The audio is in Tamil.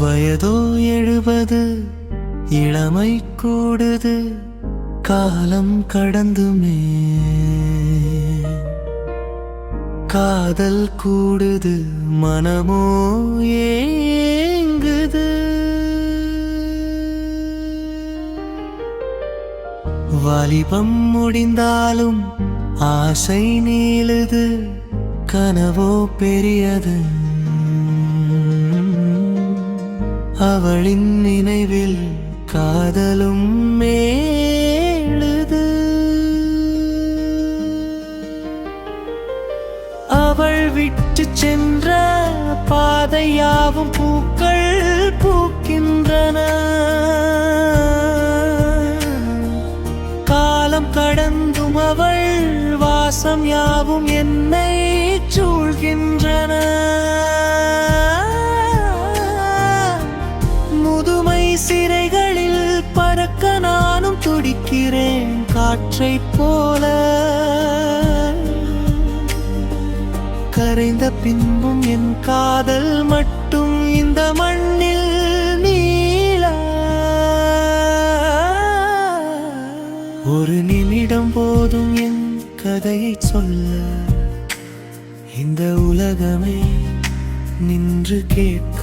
வயதோ எழுபது இளமை கூடுது காலம் கடந்துமே. காதல் கூடுது மனமோ ஏங்குது. வாலிபம் முடிந்தாலும் ஆசை நீளுது கனவோ பெரியது. அவளின் நினைவில் காதலும் மேழுது. அவள் விட்டு சென்ற பாதையாவும் பூக்கள் பூக்கின்றன. காலம் கடந்தும் அவள் வாசம் யாவும் என்ன சிறைகளில் பறக்க நானும் துடிக்கிறேன் காற்றை போல. கரைந்த பின்பும் என் காதல் மட்டும் இந்த மண்ணில் நீள. ஒரு நிமிடம் போதும் என் கதையை சொல்ல. இந்த உலகமே நின்று கேட்க.